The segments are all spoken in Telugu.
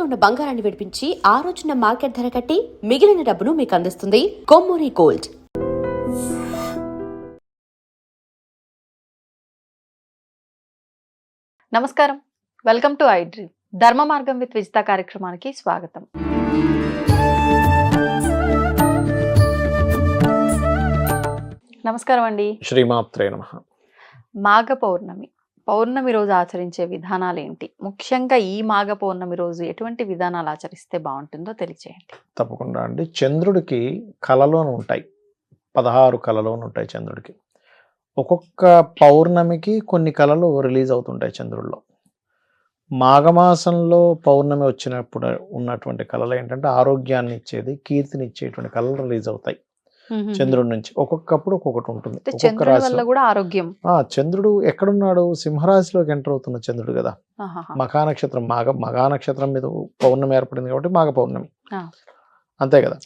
తాకట్టులో ఉన్న బంగారాన్ని విడిపించి ఆ రోజున మార్కెట్ ధర కట్టి మిగిలిన డబ్బును మీకు అందిస్తుంది కొమ్మూరి గోల్డ్. నమస్కారం. Welcome to I dream. Dharma Margam with Vijitha కార్యక్రమానికి స్వాగతం. నమస్కారం అండి. శ్రీమాత్రే నమ. మాఘ పౌర్ణమి. పౌర్ణమి రోజు ఆచరించే విధానాలు ఏంటి ముఖ్యంగా ఈ మాఘ పౌర్ణమి రోజు ఎటువంటి విధానాలు ఆచరిస్తే బాగుంటుందో తెలియచేయండి. తప్పకుండా అండి. చంద్రుడికి కళలోను ఉంటాయి. పదహారు కళలోను ఉంటాయి చంద్రుడికి. ఒక్కొక్క పౌర్ణమికి కొన్ని కళలు రిలీజ్ అవుతుంటాయి చంద్రుడిలో మాఘమాసంలో పౌర్ణమి వచ్చినప్పుడు ఉన్నటువంటి కళలు ఏంటంటే ఆరోగ్యాన్ని ఇచ్చేది కీర్తిని ఇచ్చేటువంటి కళలు రిలీజ్ అవుతాయి. చంద్రుడి నుంచి. ఒక్కొక్కప్పుడు ఒక్కొక్కటి ఉంటుంది. ఒక్కొక్క కూడా ఆరోగ్యం. ఆ, చంద్రుడు ఎక్కడున్నాడు? సింహరాశిలోకి ఎంటర్ అవుతున్న చంద్రుడు కదా. ఆహాహా. మఖా నక్షత్రం మాఘ నక్షత్రం మీద పౌర్ణమి ఏర్పడింది కాబట్టి మాఘ పౌర్ణమి. అంతే కదా.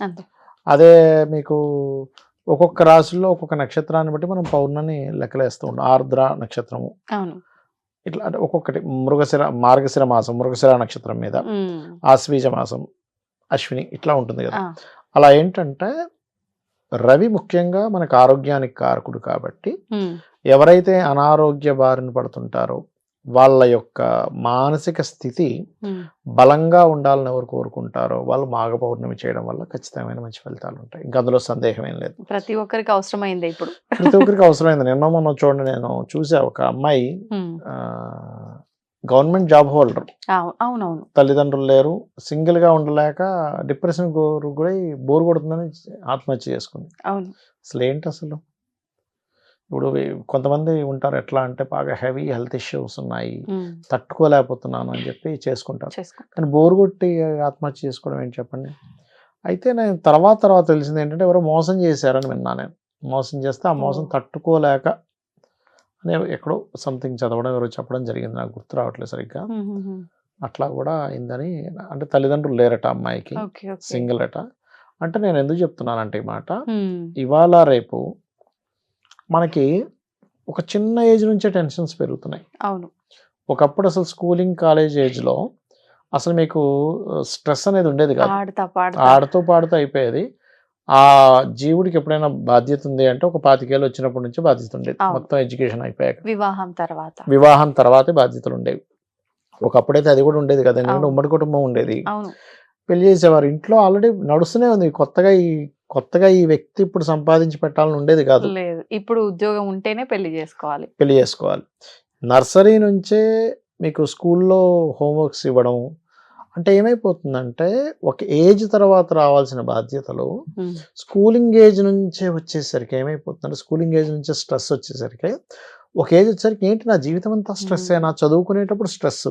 అదే మీకు ఒక్కొక్క రాశుల్లో ఒక్కొక్క నక్షత్రాన్ని బట్టి మనం పౌర్ణమి లెక్కలేస్తూ ఉంటాం ఆర్ద్ర నక్షత్రము. ఇట్లా అంటే ఒక్కొక్కటి మృగశిర మార్గశిర మాసం మృగశిర నక్షత్రం మీద. ఆశ్వీజ మాసం అశ్విని ఇట్లా ఉంటుంది కదా. అలా ఏంటంటే రవి ముఖ్యంగా మనకు ఆరోగ్యానికి కారకుడు కాబట్టి. ఎవరైతే అనారోగ్య బారిన పడుతుంటారో వాళ్ళ యొక్క మానసిక స్థితి. బలంగా ఉండాలని ఎవరు కోరుకుంటారో వాళ్ళు మాఘ పౌర్ణమి చేయడం వల్ల ఖచ్చితమైన మంచి ఫలితాలు ఉంటాయి ఇంకా అందులో సందేహం ఏం లేదు ప్రతి ఒక్కరికి అవసరమైందే ఇప్పుడు ప్రతి ఒక్కరికి అవసరమైంది నిన్న మొన్న చూడండి నేను చూసా ఒక అమ్మాయి. Government job holder. అవు- అవునవును. తల్లిదండ్రులు లేరు. సింగిల్గా ఉండలేక డిప్రెషన్ కూడా బోర్ కొడుతుందని ఆత్మహత్య చేసుకుంది. అవును. అసలు ఏంటి అసలు? ఇప్పుడు కొంతమంది ఉంటారు ఎట్లా అంటే బాగా హెవీ హెల్త్ ఇష్యూస్ ఉన్నాయి. తట్టుకోలేకపోతున్నాను అని చెప్పి చేసుకుంటారు. చేసుకో కానీ బోర్ కొట్టి ఆత్మహత్య చేసుకోవడం ఏంటి చెప్పండి? అయితే నేను తర్వాత తర్వాత తెలిసింది ఏంటంటే ఎవరో మోసం చేశారని విన్నా నేను. మోసం చేస్తే ఆ మోసం. తట్టుకోలేక అనే ఎక్కడో సంథింగ్ చదవడం ఎవరో చెప్పడం జరిగింది. నాకు గుర్తు రావట్లేదు సరిగ్గా. అట్లా కూడా అయిందని అంటే తల్లిదండ్రులు లేరట అమ్మాయికి. సింగిల్ అట. అంటే నేను ఎందుకు చెప్తున్నానంటే ఈ మాట. ఇవాళ రేపు మనకి ఒక చిన్న ఏజ్ నుంచే టెన్షన్స్ పెరుగుతున్నాయి. అవును. ఒకప్పుడు అసలు స్కూలింగ్ కాలేజ్ ఏజ్లో అసలు మీకు స్ట్రెస్ అనేది ఉండేది కాదు. ఆడుతూ పాడుతూ అయిపోయేది. ఆ జీవుడికి ఎప్పుడైనా బాధ్యత ఉంది అంటే ఒక పాతికేళ్ళు వచ్చినప్పటి నుంచి బాధ్యత ఉండేది. మొత్తం ఎడ్యుకేషన్ అయిపోయాక. వివాహం తర్వాత. వివాహం తర్వాతే బాధ్యతలు ఉండేవి. ఒకప్పుడైతే అది కూడా ఉండేది కదా ఎందుకంటే. ఉమ్మడి కుటుంబం ఉండేది. పెళ్ళి చేసేవారు. ఇంట్లో ఆల్రెడీ నడుస్తూనే ఉంది. కొత్తగా ఈ కొత్తగా ఈ వ్యక్తి ఇప్పుడు సంపాదించి పెట్టాలని ఉండేది కాదు. లేదు. ఇప్పుడు ఉద్యోగం ఉంటేనే పెళ్ళి చేసుకోవాలి. పెళ్ళి చేసుకోవాలి. నర్సరీ నుంచే మీకు స్కూల్లో హోంవర్క్స్ ఇవ్వడం అంటే ఏమైపోతుందంటే ఒక ఏజ్ తర్వాత రావాల్సిన బాధ్యతలు. స్కూలింగ్ ఏజ్ నుంచే వచ్చేసరికి ఏమైపోతుందంటే స్కూలింగ్ ఏజ్ నుంచే స్ట్రెస్ వచ్చేసరికి ఒక ఏజ్ వచ్చేసరికి ఏంటి నా జీవితం అంతా స్ట్రెస్. నా చదువుకునేటప్పుడు స్ట్రెస్.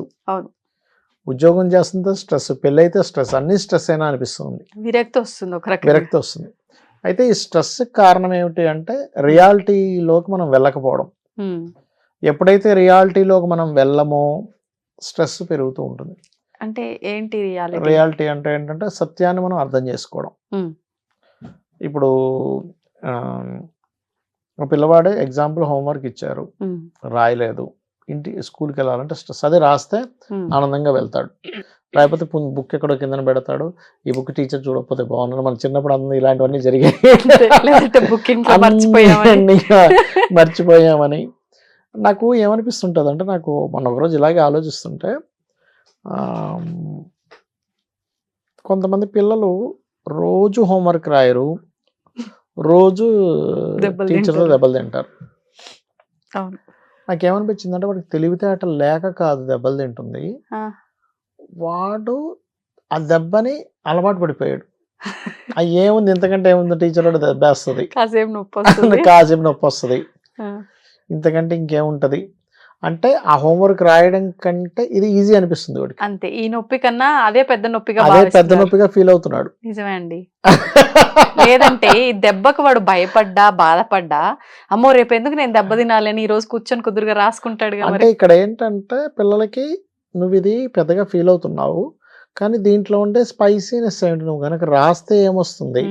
ఉద్యోగం చేస్తుంటే స్ట్రెస్ పెళ్ళైతే స్ట్రెస్ అన్ని స్ట్రెస్ అయినా అనిపిస్తుంది విరక్తి వస్తుంది ఒక విరక్తి వస్తుంది అయితే ఈ స్ట్రెస్ కారణం ఏమిటి అంటే రియాలిటీలోకి మనం వెళ్ళకపోవడం. ఎప్పుడైతే రియాలిటీలోకి మనం వెళ్ళమో స్ట్రెస్ పెరుగుతూ ఉంటుంది అంటే ఏంటి రియాలిటీ రియాలిటీ అంటే ఏంటంటే సత్యాన్ని మనం అర్థం చేసుకోవడం. ఇప్పుడు ఒక పిల్లవాడే ఎగ్జాంపుల్ హోంవర్క్ ఇచ్చారు. రాయలేదు. ఇంటి స్కూల్కి వెళ్ళాలంటే అదే రాస్తే ఆనందంగా వెళ్తాడు. లేకపోతే బుక్ ఎక్కడో కిందన పెడతాడు. ఈ బుక్ టీచర్ చూడకపోతే బాగున్నాడు మన చిన్నప్పుడు అందరూ ఇలాంటివన్నీ జరిగాయి మర్చిపోయామని. నాకు ఏమనిపిస్తుంటుంది అంటే నాకు మొన్న ఒకరోజు ఇలాగే ఆలోచిస్తుంటే కొంతమంది పిల్లలు రోజు హోంవర్క్ రాయరు. రోజు టీచర్తో. దెబ్బలు తింటారు. నాకేమనిపించింది అంటే వాడికి తెలివితేటలు లేక కాదు దెబ్బలు తింటుంది. వాడు ఆ దెబ్బని అలవాటు పడిపోయాడు. ఆ ఏముంది? ఇంతకంటే ఏముంది? టీచర్ వాడు దెబ్బేస్తుంది. కాసేపు నొప్పి వస్తుంది కాసేపు నొప్పి వస్తుంది ఆ. ఇంతకంటే ఇంకేముంటది? అంటే ఆ హోంవర్క్ రాయడం కంటే ఇది ఈజీ అనిపిస్తుంది వాడికి. అంతే. ఈ నొప్పి కన్నా అదే పెద్ద నొప్పిగా అదే పెద్ద. నొప్పిగా ఫీల్ అవుతున్నాడు. నిజమే అండి. లేదంటే ఈ దెబ్బకు వాడు భయపడ్డా బాధపడ్డా అమ్మో రేపు ఎందుకు నేను దెబ్బ తినాలని ఈ రోజు కూర్చొని కుదురుగా రాసుకుంటాడు అంటే ఇక్కడ ఏంటంటే పిల్లలకి నువ్వు ఇది పెద్దగా ఫీల్ అవుతున్నావు కానీ దీంట్లో ఉండే స్పైసీనెస్ ఏంటి? నువ్వు కనుక రాస్తే ఏమొస్తుంది.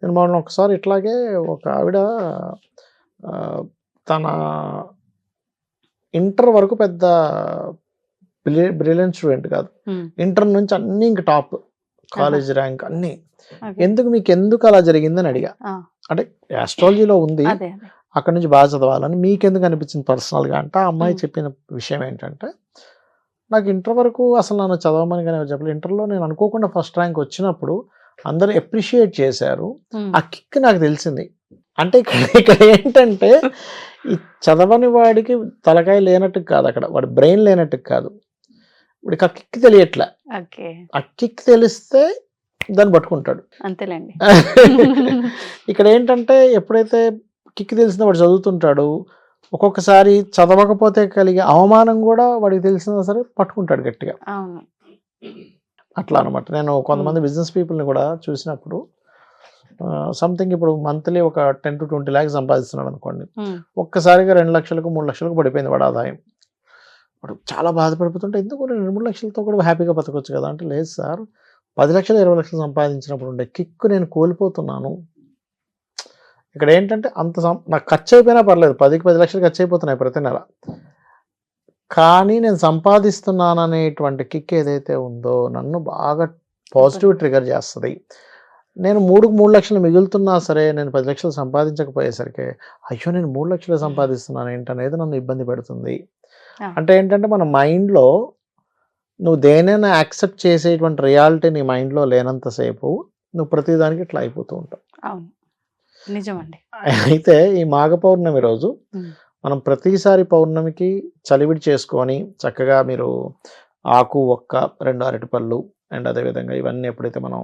నేను మొన్న ఒకసారి ఇట్లాగే ఒక ఆవిడ తన ఇంటర్ వరకు పెద్ద బ్రిలియంట్ స్టూడెంట్ కాదు. ఇంటర్ నుంచి అన్ని ఇంక టాప్ కాలేజ్ ర్యాంక్ అన్ని. ఎందుకు మీకు ఎందుకు అలా జరిగిందని అడిగా. అంటే ఆస్ట్రాలజీలో ఉంది. అక్కడ నుంచి బాగా చదవాలని మీకెందుకు అనిపించింది పర్సనల్గా అంటే ఆ అమ్మాయి మ్మ్. చెప్పిన విషయం ఏంటంటే నాకు ఇంటర్ వరకు అసలు నన్ను చదవమని కానీ చెప్పలేదు ఇంటర్లో నేను అనుకోకుండా ఫస్ట్ ర్యాంక్ వచ్చినప్పుడు అందరూ అప్రిషియేట్ చేశారు. ఆ కిక్ నాకు తెలిసింది. అంటే ఇక్కడ ఇక్కడ ఏంటంటే ఈ చదవని వాడికి తలకాయ లేనట్టు కాదు అక్కడ. వాడి బ్రెయిన్ లేనట్టు కాదు. వాడికి ఆ కిక్ తెలియట్లే. ఆ కిక్ తెలిస్తే దాన్ని పట్టుకుంటాడు. అంతేలేండి. ఇక్కడ ఏంటంటే ఎప్పుడైతే కిక్ తెలిసిన వాడు చదువుతుంటాడు ఒక్కొక్కసారి చదవకపోతే కలిగే అవమానం కూడా వాడికి తెలిసినా సరే పట్టుకుంటాడు గట్టిగా. అట్లా అనమాట. నేను కొంతమంది బిజినెస్ పీపుల్ని కూడా చూసినప్పుడు సంథింగ్ ఇప్పుడు మంత్లీ ఒక టెన్ టు ట్వంటీ ల్యాక్స్ సంపాదిస్తున్నాడు అనుకోండి. ఉమ్, ఒక్కసారిగా రెండు లక్షలకు మూడు లక్షలకు పడిపోయింది వాడు ఆదాయం. వాడు చాలా బాధపడిపోతుంటే ఎందుకు రెండు మూడు లక్షలతో కూడా హ్యాపీగా బతకొచ్చు కదా? అంటే లేదు సార్ పది లక్షలు ఇరవై లక్షలు సంపాదించినప్పుడు ఉండే కిక్ నేను కోల్పోతున్నాను. ఇక్కడ ఏంటంటే అంత సం- నాకు ఖర్చు అయిపోయినా పర్లేదు పదికి పది లక్షలు ఖర్చు అయిపోతున్నాయి ప్రతి నెల. కానీ నేను సంపాదిస్తున్నాను అనేటువంటి కిక్ ఏదైతే ఉందో నన్ను బాగా పాజిటివ్ ట్రిగర్ చేస్తుంది. నేను మూడుకు మూడు లక్షలు మిగులుతున్నా సరే నేను పది లక్షలు సంపాదించకపోయేసరికి అయ్యో నేను మూడు లక్షలు సంపాదిస్తున్నాను ఏంటనేది నన్ను ఇబ్బంది పెడుతుంది. అంటే ఏంటంటే మన మైండ్లో నువ్వు దేనైనా యాక్సెప్ట్ చేసేటువంటి రియాలిటీ నీ మైండ్లో లేనంతసేపు నువ్వు ప్రతిదానికి ఇట్లా అయిపోతూ ఉంటావు. అవును. నిజమండి. అయితే ఈ మాఘ పౌర్ణమి రోజు. మనం ప్రతిసారి పౌర్ణమికి చలివిడి చేసుకొని చక్కగా మీరు ఆకు ఒక్క రెండు అరటిపళ్ళు అండ్ అదేవిధంగా ఇవన్నీ ఎప్పుడైతే మనం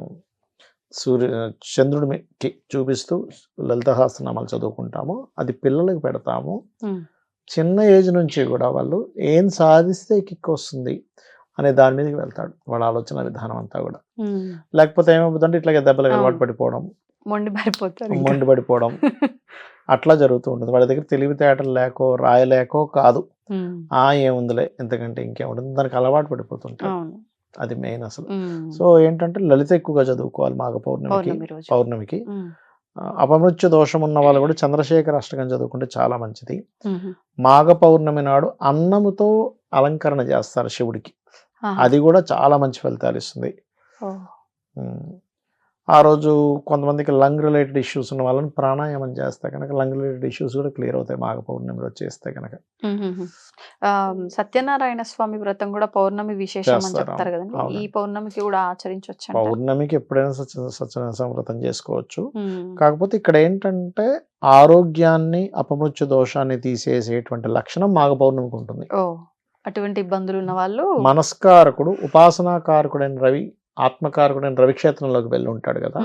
సూర్య చంద్రుడికి చూపిస్తూ లలిత సహస్రనామాలు చదువుకుంటామో. అది పిల్లలకు పెడతాము. చిన్న ఏజ్ నుంచి కూడా వాళ్ళు ఏం సాధిస్తే కిక్ వస్తుంది అనే దాని మీదకి వెళ్తాడు. వాళ్ళ ఆలోచన విధానం అంతా కూడా. లేకపోతే ఏమవుతుందంటే ఇట్లాగే దెబ్బలకు. అలవాటు పడిపోవడం. మొండి పడిపోవడం. అట్లా జరుగుతూ ఉంటుంది. వాళ్ళ దగ్గర తెలివితేటలు లేకో రాయలేకో కాదు. ఆ ఏముందిలే ఎంతకంటే ఇంకేముంటుంది. దానికి అలవాటు పడిపోతుంటాయి అది మెయిన్ అసలు. సో ఏంటంటే లలిత ఎక్కువగా చదువుకోవాలి మాఘ పౌర్ణమికి. పౌర్ణమికి అపమృత్యు దోషం ఉన్న వాళ్ళు కూడా చంద్రశేఖర అష్టకం చదువుకుంటే చాలా మంచిది. మాఘ పౌర్ణమి నాడు అన్నముతో అలంకరణ చేస్తారు శివుడికి. అది కూడా చాలా మంచి ఫలితాలు ఇస్తుంది. ఆ రోజు కొంతమందికి లంగ్ రిలేటెడ్ ఇష్యూస్ ఉన్న వాళ్ళని ప్రాణాయామం చేస్తే కనుక లంగ్ రిలేటెడ్ ఇష్యూస్ కూడా క్లియర్ అవుతాయి. మాఘ పౌర్ణమి రోజు చేస్తే కనుక. సత్యనారాయణ స్వామి వ్రతం కూడా పౌర్ణమి విశేషం అని చేస్తారు, చెప్తారు కదండి. అవును. ఈ పౌర్ణమికి కూడా ఆచరించవచ్చు పౌర్ణమికి ఎప్పుడైనా సత్య సత్యనారాయణ స్వామి వ్రతం చేసుకోవచ్చు. కాకపోతే ఇక్కడ ఏంటంటే ఆరోగ్యాన్ని అపమృత్యు దోషాన్ని తీసేసేటువంటి లక్షణం మాఘ పౌర్ణమికి ఉంటుంది. అటువంటి ఇబ్బందులు ఉన్న వాళ్ళు మనస్కారకుడు ఉపాసనాకారకుడైన రవి ఆత్మకారకుడైన రవిక్షేత్రంలోకి వెళ్ళి ఉంటాడు కదా.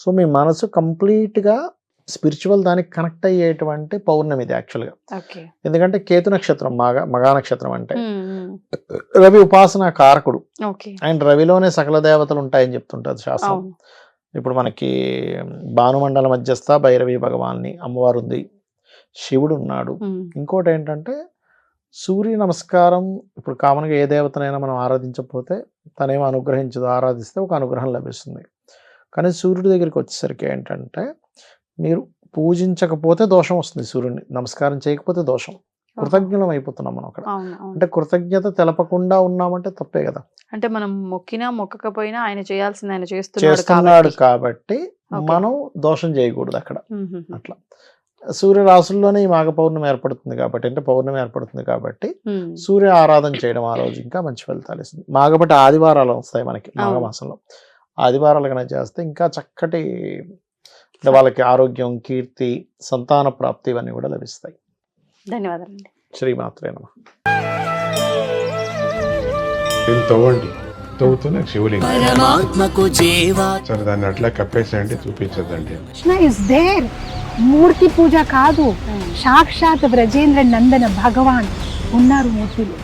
సో మీ మనసు కంప్లీట్గా స్పిరిచువల్ దానికి కనెక్ట్ అయ్యేటువంటి పౌర్ణమి ఇది యాక్చువల్గా. ఎందుకంటే కేతు నక్షత్రం మగ మగా నక్షత్రం అంటే రవి ఉపాసనా కారకుడు. అండ్ రవిలోనే సకల దేవతలు ఉంటాయని చెప్తుంటారు శాస్త్రం. ఇప్పుడు మనకి భానుమండల మధ్యస్థ భైరవి భగవాన్ని అమ్మవారు ఉంది శివుడు ఉన్నాడు. ఇంకోటి ఏంటంటే సూర్య నమస్కారం ఇప్పుడు కామన్గా ఏ దేవతనైనా మనం ఆరాధించకపోతే తనేమో అనుగ్రహించదు ఆరాధిస్తే ఒక అనుగ్రహం లభిస్తుంది. కానీ సూర్యుడి దగ్గరికి వచ్చేసరికి ఏంటంటే మీరు పూజించకపోతే దోషం వస్తుంది సూర్యుడిని నమస్కారం చేయకపోతే దోషం. కృతజ్ఞలం అయిపోతున్నాం మనం అక్కడ. అంటే కృతజ్ఞత తెలపకుండా ఉన్నామంటే తప్పే కదా. అంటే మనం మొక్కినా మొక్కకపోయినా ఆయన చేయాల్సింది ఆయన చేస్తున్నాడు కాబట్టి. మనం దోషం చేయకూడదు అక్కడ. అట్లా. సూర్య రాసుల్లోనే ఈ మాఘ పౌర్ణమి ఏర్పడుతుంది కాబట్టి అంటే పౌర్ణమి ఏర్పడుతుంది కాబట్టి సూర్య ఆరాధన చేయడం ఆ రోజు ఇంకా మంచి ఫలితాలు ఇస్తుంది. మాఘబట్టి ఆదివారాలు వస్తాయి మనకి. మాఘమాసంలో ఆదివారాలు కనుక చేస్తే ఇంకా చక్కటి అంటే వాళ్ళకి ఆరోగ్యం కీర్తి సంతాన ప్రాప్తి ఇవన్నీ కూడా లభిస్తాయి. ధన్యవాదాలండి. శ్రీమాత్రే నమ. తవ్వండి తవ్వుతూనే శివలింగం. సరే దాన్ని అట్లా కప్పేసేయండి చూపించదండి కృష్ణ ఇస్ దేర్ మూర్తి పూజ కాదు. సాక్షాత్ బ్రజేంద్ర నందన భగవాన్ ఉన్నారు మూర్తిలో.